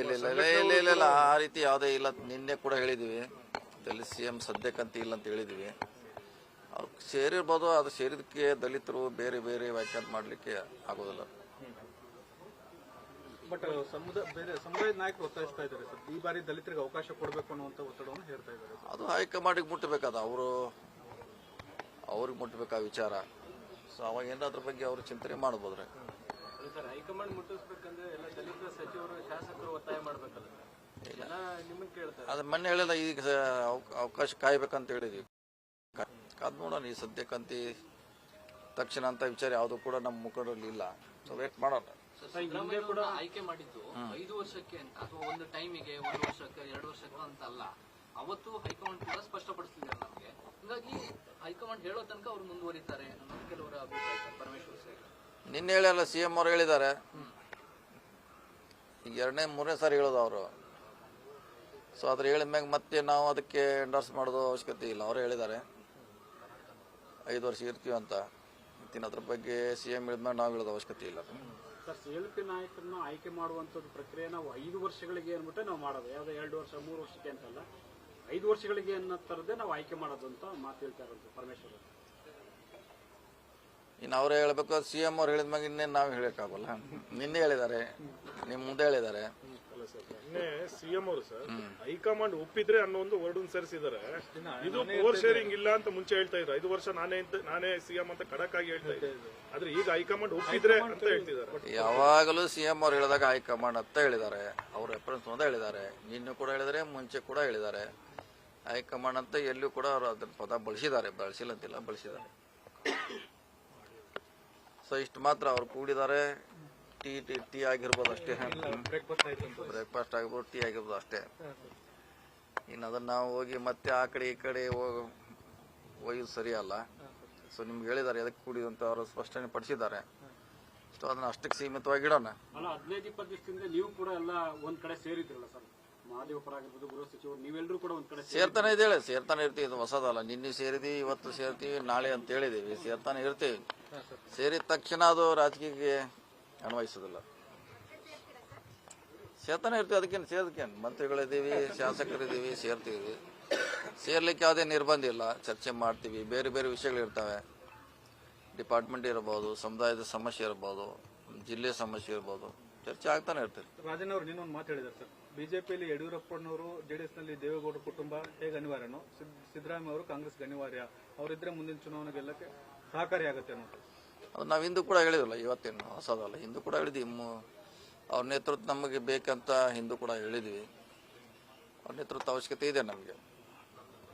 ಇಲ್ಲ ಇಲ್ಲ ಇಲ್ಲ ಇಲ್ಲ ಇಲ್ಲ ಇಲ್ಲ ಆ ರೀತಿ ಯಾವುದೇ ಇಲ್ಲ. ನಿನ್ನೆ ಕೂಡ ಹೇಳಿದೀವಿ. ದಲಿತ ಸಿಎಂ ಸದ್ಯಕ್ಕಂತ ಇಲ್ಲ ಅಂತ ಹೇಳಿದ್ವಿ. ಅವ್ರು ಸೇರಿರ್ಬೋದು ಅದು ಸೇರಿದಕ್ಕೆ ದಲಿತರು ಬೇರೆ ಬೇರೆ ವ್ಯಾಖ್ಯಾನ ಮಾಡಲಿಕ್ಕೆ ಆಗೋದಿಲ್ಲ. ಬಟ್ ಸಮುದಾಯ ಬೇರೆ ಸಮುದಾಯದ ನಾಯಕರು ಒತ್ತಾಯಿಸ್ತಾ ಇದ್ದಾರೆ ಸರ್. ಈ ಬಾರಿ ದಲಿತರಿಗೆ ಅವಕಾಶ ಕೊಡಬೇಕು ಅನ್ನುವಂತ ಒತ್ತಡವನ್ನು ಹೇರ್ತಾ ಇದ್ದಾರೆ ಅದು ಹೈಕಮಾಂಡಿಗೆ ಮುಟ್ಟಬೇಕಾದ. ಅವರು ಅವ್ರಿಗೆ ಮುಟ್ಟಬೇಕಾ ವಿಚಾರ. ಸೊ ಅವಾಗ ಏನಾದ್ರ ಬಗ್ಗೆ ಅವರು ಚಿಂತನೆ ಮಾಡ್ಬೋದ್ರಿ. ಸರ್ ಹೈಕಮಾಂಡ್ ಮುಟ್ಟಿಸ್ಬೇಕಂದ್ರೆ ಎಲ್ಲ ದಲಿತ ಸಚಿವರು ಶಾಸಕರು ಒತ್ತಾಯ ಮಾಡ್ಬೇಕಲ್ಲ ಜನ ನಿಮ್ಮನ್ನ ಕೇಳ್ತಾರೆ. ಅದು ಮೊನ್ನೆ ಹೇಳಿಲ್ಲ ಈಗ ಅವಕಾಶ ಕಾಯ್ಬೇಕಂತ ಹೇಳಿದ್ವಿ. ಕಾದ್ ನೋಡೋಣ ಈ ಸದ್ಯಕ್ಕಂತ ತಕ್ಷಣ ಅಂತ ವಿಚಾರ ಯಾವುದು ಕೂಡ ನಮ್ಮ ಮುಖಂಡರಲ್ಲಿ ಇಲ್ಲ. ಸೊ ವೇಟ್ ಮಾಡೋಣ. ಸಿದ್ದರಾಮಯ್ಯ ಕೂಡ ಆಯ್ಕೆ ಮಾಡಿದ್ದು ಐದು ವರ್ಷಕ್ಕೆ ಅಂತ ಅಥವಾ ಒಂದು ಟೈಮಿಗೆ ಒಂದು ವರ್ಷಕ್ಕೆ ಎರಡು ವರ್ಷಕ್ಕೆ ಅಂತ ಅಲ್ಲ. ಅವತ್ತು ಹೈಕಮಾಂಡ್ ಕೂಡ ಸ್ಪಷ್ಟಪಡಿಸಿದ್ದಾರೆ ನಮಗೆ. ಹೀಗಾಗಿ ಹೈಕಮಾಂಡ್ ಹೇಳೋ ತನಕ ಅವ್ರು ಮುಂದುವರಿತಾರೆ ಅನ್ನೋದು ಕೆಲವರ ಅಭಿಪ್ರಾಯ ಪರಮೇಶ್ವರ್ ಸರ್. ನಿನ್ನೆ ಹೇಳಲ್ಲ ಸಿ ಎಂ ಅವ್ರು ಹೇಳಿದ್ದಾರೆ. ಈಗ ಎರಡನೇ, ಮೂರನೇ ಸಾರಿ ಹೇಳೋದು ಅವರು. ಸೊ ಅದ್ರ ಹೇಳಿದ ಮ್ಯಾಗ ಮತ್ತೆ ನಾವು ಅದಕ್ಕೆ ಎಂಡರ್ಸ್ ಮಾಡೋದು ಅವಶ್ಯಕತೆ ಇಲ್ಲ. ಅವರು ಹೇಳಿದ್ದಾರೆ. ಐದು ವರ್ಷ ಇರ್ತೀವಿ ಅಂತ. ಮತ್ತಿನ ಅದ್ರ ಬಗ್ಗೆ ಸಿ ಎಂ ಹೇಳಿದ್ಮೇಲೆ ನಾವು ಹೇಳೋದು ಅವಶ್ಯಕತೆ ಇಲ್ಲ. ಸರ್ ಸಿಎಲ್ಪಿ ನಾಯಕರನ್ನ ಆಯ್ಕೆ ಮಾಡುವಂಥದ್ದು ಪ್ರಕ್ರಿಯೆ ನಾವು ಐದು ವರ್ಷಗಳಿಗೆ ಅಂದ್ಬಿಟ್ಟೆ ನಾವು ಮಾಡೋದು. ಯಾವ್ದೋ ಎರಡು ವರ್ಷ, ಮೂರು ವರ್ಷಕ್ಕೆ ಅಂತಲ್ಲ. ಐದು ವರ್ಷಗಳಿಗೆ ಅನ್ನೋ ಥರದ್ದೇ ನಾವು ಆಯ್ಕೆ ಮಾಡೋದು ಅಂತ ಮಾತು ಹೇಳ್ತಾ ಇರೋದು. ಇನ್ನು ಅವರೇ ಹೇಳಬೇಕು ಸಿ ಎಂ ಅವ್ರು ಹೇಳಿದ ಮ್ಯಾಗ ಇನ್ನೇನು ನಾವು ಹೇಳಕ್ಕಾಗಲ್ಲ ನಿನ್ನೆ ಹೇಳಿದ್ದಾರೆ ನಿಮ್ಮ ಮುಂದೆ ಹೇಳಿದ್ದಾರೆ. ಅಲ್ಲ ಸರ್ ನಿನ್ನೆ ಸಿಎಂ ಅವರು ಸರ್ ಹೈಕಮಾಂಡ್ ಒಪ್ಪಿದ್ರೆ ಅನ್ನೋ ಒಂದು ವರ್ಡ್ ಸೇರಿಸಿದ್ದಾರೆ. ಇದು ಪವರ್ ಶೇರಿಂಗ್ ಇಲ್ಲ ಅಂತ ಮುಂಚೆ ಹೇಳ್ತಾ ಇದ್ರು. ಐದು ವರ್ಷ ನಾನೇ ಅಂತ- ನಾನೇ ಸಿಎಂ ಅಂತ ಖಡಕ್ ಆಗಿ ಹೇಳ್ತಾ ಇದ್ದೆ ಆದ್ರೆ ಈಗ ಹೈಕಮಾಂಡ್ ಒಪ್ಪಿದ್ರೆ ಅಂತ ಹೇಳ್ತಿದ್ದಾರೆ. ಯಾವಾಗಲೂ ಸಿಎಂ ಅವ್ರು ಹೇಳಿದಾಗ ಹೈಕಮಾಂಡ್ ಅಂತ ಹೇಳಿದ್ದಾರೆ. ಅವ್ರ ರೆಫರೆನ್ಸ್ ಅಂತ ಹೇಳಿದ್ದಾರೆ. ನಿನ್ನೆ ಕೂಡ ಹೇಳಿದರೆ ಮುಂಚೆ ಕೂಡ ಹೇಳಿದ್ದಾರೆ. ಹೈಕಮಾಂಡ್ ಅಂತ ಎಲ್ಲೂ ಕೂಡ ಅವರು ಅದನ್ನ ಪದ ಬಳಸಿದ್ದಾರೆ ಬಳಸಿಲ್ಲ ಅಂತಿಲ್ಲ ಬಳಸಿದ್ದಾರೆ. ಸೊ ಇಷ್ಟು ಮಾತ್ರ ಅವ್ರು ಕೂಡಿದ್ದಾರೆ. ಟೀ ಟೀ ಟೀ ಆಗಿರ್ಬೋದು ಅಷ್ಟೇ. ಬ್ರೇಕ್ಫಾಸ್ಟ್ ಆಗಿರ್ಬೋದು ಟೀ ಆಗಿರ್ಬೋದು ಅಷ್ಟೇ. ಇನ್ನು ಅದನ್ನು ನಾವು ಹೋಗಿ ಮತ್ತೆ ಆ ಕಡೆ ಈ ಕಡೆ ಒಯ್ಯೋದು ಸರಿಯಲ್ಲ ಸೊ ನಿಮ್ಗೆ ಹೇಳಿದ್ದಾರೆ ಅದಕ್ಕೆ ಕೂಡಿದ್ರು ಅಂತ ಅವರು ಸ್ಪಷ್ಟನೆ ಪಡಿಸಿದ್ದಾರೆ. ಸೊ ಅದನ್ನ ಅಷ್ಟಕ್ಕೆ ಸೀಮಿತವಾಗಿ ಇಡೋಣ. ಹದಿನೈದು, ಇಪ್ಪತ್ತು ದಿವಸದಿಂದ ನೀವು ಕೂಡ ಎಲ್ಲ ಒಂದ್ ಕಡೆ ಸೇರಿದ್ರಲ್ಲ ಸರ್. ಮಹಾದೇವಪುರ ಆಗಿರ್ಬೋದು ಗೃಹ ಸಚಿವರು ನೀವೆಲ್ಲರೂ ಕೂಡ ಒಂದ್ ಕಡೆ ಸೇರಿ. ಸೇರ್ತಾನೆ ಇದೇಳೆ ಸೇರ್ತಾನೆ ಇರ್ತೀವಿ ಇದು ಹೊಸದಲ್ಲ. ನಿನ್ನೆ ಸೇರಿದೀವಿ ಇವತ್ತು ಸೇರ್ತೀವಿ ನಾಳೆ ಅಂತ ಹೇಳಿದೀವಿ. ಸೇರ್ತಾನೆ ಇರ್ತೀವಿ. ಸೇರಿದ ತಕ್ಷಣ ಅದು ರಾಜಕೀಯಕ್ಕೆ ಅನ್ವಯಿಸೋದಿಲ್ಲ ಸೇರ್ತಾನೆ ಇರ್ತೀವಿ ಅದಕ್ಕೇನು ಸೇರ್ದಕ್ಕೇನು? ಮಂತ್ರಿಗಳಿದ್ದೀವಿ ಶಾಸಕರಿದ್ದೀವಿ ಸೇರ್ತೀವಿ. ಸೇರ್ಲಿಕ್ಕೆ ಯಾವುದೇ ನಿರ್ಬಂಧ ಇಲ್ಲ. ಚರ್ಚೆ ಮಾಡ್ತೀವಿ. ಬೇರೆ ಬೇರೆ ವಿಷಯಗಳಿರ್ತವೆ. ಡಿಪಾರ್ಟ್ಮೆಂಟ್ ಇರ್ಬೋದು ಸಮುದಾಯದ ಸಮಸ್ಯೆ ಇರ್ಬೋದು ಜಿಲ್ಲೆ ಸಮಸ್ಯೆ ಇರ್ಬೋದು. ಚರ್ಚೆ ಆಗ್ತಾನೆ ಇರ್ತೀವಿ ರಾಜನ್ ಅವರು ನೀನೊಂದು ಮಾತು ಹೇಳಿದ್ದಾರೆ ಸರ್. ಬಿಜೆಪಿಯಲ್ಲಿ ಯಡಿಯೂರಪ್ಪನವರು ಜೆಡಿಎಸ್ನಲ್ಲಿ ದೇವೇಗೌಡರ ಕುಟುಂಬ ಹೇಗೆ ಅನಿವಾರ್ಯನೋ ಸಿದ್- ಸಿದ್ದರಾಮಯ್ಯ ಅವರು ಕಾಂಗ್ರೆಸ್ಗೆ ಅನಿವಾರ್ಯ. ಅವರಿದ್ರೆ ಮುಂದಿನ ಚುನಾವಣೆ ಗೆಲ್ಲಕ್ಕೆ ಸಹಕಾರಿಯಾಗುತ್ತೆ ಅನ್ನೋದು. ಅದು ನಾವು ಹಿಂದೂ ಕೂಡ ಹೇಳಿದ್ರಲ್ಲ ಇವತ್ತೇನು ಹೊಸದಲ್ಲ ಹಿಂದೂ ಕೂಡ ಹೇಳಿದ್ವಿ. ಅವ್ರ ನೇತೃತ್ವ ನಮಗೆ ಬೇಕಂತ ಹಿಂದೂ ಕೂಡ ಹೇಳಿದ್ವಿ. ಅವ್ರ ನೇತೃತ್ವ ಅವಶ್ಯಕತೆ ಇದೆ ನಮಗೆ.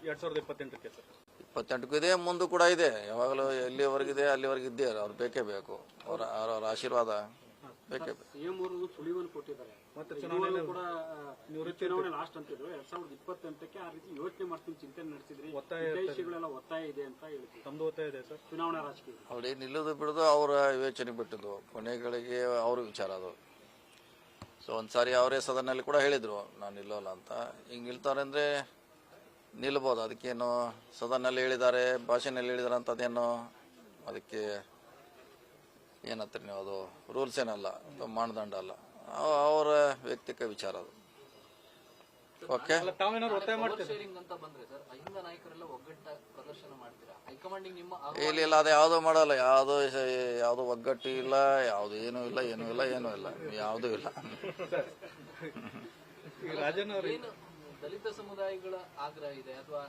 ಎರಡ್ ಸಾವಿರದ ಇಪ್ಪತ್ತೆಂಟಕ್ಕೆ ಸರ್. ಇಪ್ಪತ್ತೆಂಟಕ್ಕೂ ಇದೆ ಮುಂದೂ ಕೂಡ ಇದೆ. ಯಾವಾಗಲೂ ಎಲ್ಲಿವರೆಗಿದೆ ಅಲ್ಲಿವರೆಗೆ ಇದ್ದೇ ಅವ್ರು ಬೇಕೇ ಬೇಕು. ಅವರ ಅವರ ಆಶೀರ್ವಾದ. ಸಿಎಂ ಅವರು ಸುಳಿವನ್ನು ಕೊಟ್ಟಿದ್ದಾರೆ. ಮತ್ತೆ ಇದುವರೆಗೂ ಕೂಡ ಆ, ಚುನಾವಣೆ ಲಾಸ್ಟ್ ಅಂತಿದ್ರು. ಎರಡ್ ಸಾವಿರದ ಇಪ್ಪತ್ತೆಂಟಕ್ಕೆ ಆ ರೀತಿ ಯೋಚನೆ ಮಾಡ್ತೀನಿ ಚಿಂತನೆ ನಡೆಸಿದ್ರಿ. ಒತ್ತಾಯ ವಿದೇಶಿಗಳೆಲ್ಲ ಒತ್ತಾಯ ಇದೆ ಅಂತ ಹೇಳ್ತೀವಿ. ತಮ್ದು ಒತ್ತಾಯ ಇದೆ ಸರ್? ಚುನಾವಣಾ ರಾಜಕೀಯ. ಅವ್ರು ನಿಲ್ಲೋದು ಬಿಡೋದು ಅವರ ಯೋಚನೆ ಬಿಟ್ಟದ್ದು. ಕೊನೆಗಳಿಗೆ ಅವ್ರ ವಿಚಾರ ಅದು. ಸೊ ಒಂದ್ಸಾರಿ ಅವರೇ ಸದನಲ್ಲಿ ಕೂಡ ಹೇಳಿದ್ರು ನಾನು ನಿಲ್ಲೋಲ್ಲ ಅಂತ. ಹಿಂಗೆ ನಿಲ್ತಾರೆ ಅಂದ್ರೆ ನಿಲ್ಬೋದು. ಅದಕ್ಕೇನು ಸದನಲ್ಲಿ ಹೇಳಿದ್ದಾರೆ ಭಾಷೆನಲ್ಲಿ ಹೇಳಿದಾರೆ ಅಂತ ಅದೇನು ಅದಕ್ಕೆ ಏನಂತೀರಿ ನೀವು ಅದು ರೂಲ್ಸ್ ಏನಲ್ಲ ಅಥವಾ ಮಾನದಂಡ ಅಲ್ಲ. ಅವ- ಅವರ ವ್ಯಕ್ತಿಕ ವಿಚಾರ ಅದು. ಓಕೆ ಅಲ್ಲ ತಾವೇನಾದ್ರು ಒತ್ತಾಯ ಮಾಡ್ತೀರಾ? ಶೇರಿಂಗ್ ಅಂತ ಬಂದ್ರೆ ಸರ್ ಅಹಿಂದ ನಾಯಕರೆಲ್ಲ ಒಗ್ಗಟ್ಟ ಪ್ರದರ್ಶನ ಮಾಡ್ತೀರಾ? ಹೈಕಮಾಂಡಿಗೆ ನಿಮ್ಮ ಇಲ್ಲ ಇಲ್ಲ ಅದು ಯಾವುದೂ ಮಾಡಲ್ಲ. ಯಾವುದು ಯಾವುದು ಒಗ್ಗಟ್ಟು ಇಲ್ಲ ಯಾವುದು ಏನೂ ಇಲ್ಲ ಏನೂ ಇಲ್ಲ ಏನೂ ಇಲ್ಲ. ಯಾವುದೂ ಇಲ್ಲ. ಈಗ ರಾಜನ್ ಅವರು ಏನು ದಲಿತ ಸಮುದಾಯಗಳ ಆಗ್ರಹ ಇದೆ ಅಥವಾ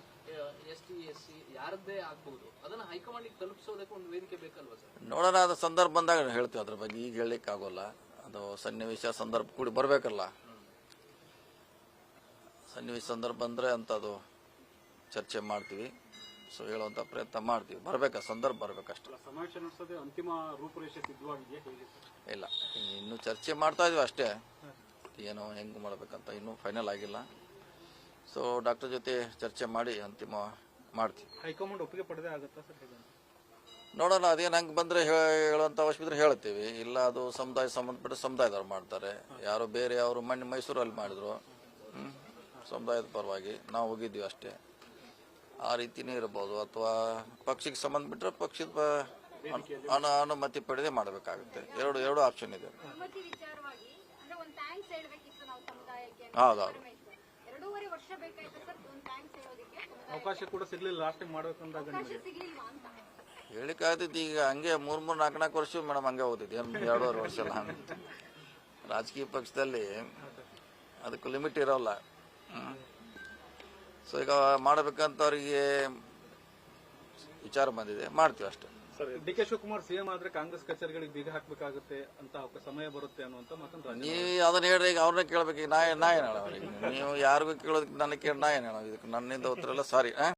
ಎಸ್ ಟಿ ಎಸ್ ಸಿ ಯಾರದ್ದೇ ಆಗ್ಬಹುದು ಅದನ್ನ ಹೈಕಮಾಂಡಿಗೆ ತಲುಪಿಸೋದಕ್ಕೆ ಒಂದು ವೇದಿಕೆ ಬೇಕಲ್ವಾ ಸರ್? ನೋಡೋಣ ಅದು ಸಂದರ್ಭ ಬಂದಾಗ ಹೇಳ್ತೀವಿ ಅದ್ರ ಬಗ್ಗೆ ಈಗ ಹೇಳಲಿಕ್ಕೆ ಆಗೋಲ್ಲ ಅದು ಸನ್ನಿವೇಶ ಸಂದರ್ಭ ಕೂಡಿ ಬರಬೇಕಲ್ಲ? ಸನ್ನಿವೇಶ ಸಂದರ್ಭ ಅಂದ್ರೆ ಅಂತ ಅದು ಚರ್ಚೆ ಮಾಡ್ತೀವಿ. ಸೊ ಹೇಳುವಂತ ಪ್ರಯತ್ನ ಮಾಡ್ತೀವಿ. ಬರ್ಬೇಕಾ? ಸಂದರ್ಭ ಬರ್ಬೇಕಷ್ಟೆ. ಅಲ್ಲ, ಸಮಾವೇಶ ನಡೆಸೋದೇ ಅಂತಿಮ ರೂಪುರೇಷೆ ಸಿದ್ಧವಾಗಿದೆಯಾ ಇಲ್ಲ ಇನ್ನು ಚರ್ಚೆ ಮಾಡ್ತಾ ಇದೀವಿ ಅಷ್ಟೇ. ಏನೋ ಹೆಂಗೆ ಮಾಡ್ಬೇಕಂತ ಇನ್ನೂ ಫೈನಲ್ ಆಗಿಲ್ಲ. ಸೊ ಡಾಕ್ಟರ್ ಜೊತೆ ಚರ್ಚೆ ಮಾಡಿ ಅಂತಿಮ ಮಾಡ್ತೀವಿ ಹೈಕಮಾಂಡ್ ಒಪ್ಪಿಗೆ ಪಡೆದೇ ಆಗುತ್ತಾ ಸರ್ ನೋಡೋಣ ಅದೇನು ಹಂಗೆ ಬಂದರೆ ಹೇಳುವಂಥ ಅವಶ್ಯಕತೆ ಹೇಳ್ತೀವಿ. ಇಲ್ಲ ಅದು ಸಮುದಾಯ ಸಂಬಂಧಪಟ್ಟ ಸಮುದಾಯದವ್ರು ಮಾಡ್ತಾರೆ. ಯಾರು ಬೇರೆ ಅವರು ಮೊನ್ನೆ ಮೈಸೂರಲ್ಲಿ ಮಾಡಿದ್ರು. ಸಮುದಾಯದ ಪರವಾಗಿ ನಾವು ಹೋಗಿದ್ವಿ ಅಷ್ಟೇ. ಆ ರೀತಿನೇ ಇರ್ಬೋದು. ಅಥವಾ ಪಕ್ಷಕ್ಕೆ ಸಂಬಂಧಪಟ್ಟರೆ ಪಕ್ಷದ ಅನು ಅನುಮತಿ ಪಡೆದೇ ಮಾಡಬೇಕಾಗುತ್ತೆ. ಎರಡು ಎರಡು ಆಪ್ಷನ್ ಇದೆ. ಅನುಮತಿ ವಿಚಾರವಾಗಿ ಅಂದ್ರೆ ಒಂದು ಥ್ಯಾಂಕ್ಸ್ ಹೇಳ್ಬೇಕಿತ್ತು ನಾವು ಸಮುದಾಯಕ್ಕೆ. ಅಂತ ಹೌದೌದು. ಎರಡೂವರೆ ವರ್ಷ ಬೇಕಾಯ್ತು ಸರ್? ಒಂದು ಥ್ಯಾಂಕ್ಸ್ ಹೇಳೋದಕ್ಕೆ ಅವಕಾಶ ಕೂಡ ಸಿಗ್ಲಿಲ್ಲ ಲಾಸ್ಟ್ ಟೈಮ್ ಮಾಡ್ಬೇಕಂದಾಗ ಅವಕಾಶ ನಿಮಗೆ. ಸಿಗ್ಲಿಲ್ವಾ ಅಂತ? ಹೇಳಿಕಾಯ್ತಿದ್ದು ಈಗ ಹಂಗೆ ಮೂರ್ ಮೂರ್ ನಾಲ್ಕು ನಾಲ್ಕು ವರ್ಷ ಮೇಡಮ್ ಹಂಗೆ ಓದಿದ್ದೆ ಎರಡೂವರೆ ವರ್ಷ ಎಲ್ಲ ರಾಜಕೀಯ ಪಕ್ಷದಲ್ಲಿ ಅದಕ್ಕೆ ಲಿಮಿಟ್ ಇರೋಲ್ಲ. ಸೊ ಈಗ ಮಾಡಬೇಕಂತ ಅವರಿಗೆ ವಿಚಾರ ಬಂದಿದೆ ಮಾಡ್ತೀವಿ ಅಷ್ಟೇ. ಡಿ ಕೆ ಶಿವಕುಮಾರ್ ಸಿಎಂ ಆದ್ರೆ ಕಾಂಗ್ರೆಸ್ ಕಚೇರಿಗಳಿಗೆ ಬೀಗ ಹಾಕ್ಬೇಕಾಗುತ್ತೆ ಅಂತ ಅವ್ರ ಸಮಯ ಬರುತ್ತೆ ಅನ್ನುವಂತ ಮಾತನ್ನು ನೀವು ಅದನ್ನ ಹೇಳ್ರಿ ಈಗ ಅವ್ರನ್ನ ಕೇಳಬೇಕು ಈಗ ನಾ ನಾ ಏನು ಹೇಳ ಅವ್ರಿಗೆ ನೀವು ಯಾರಿಗೂ ಕೇಳೋದಕ್ಕೆ ನನಗೆ ಕೇಳಿ ನಾ ಏನು ಹೇಳ ಇದಕ್ಕೆ ನನ್ನಿಂದ ಉತ್ತರ ಎಲ್ಲ ಸಾರಿ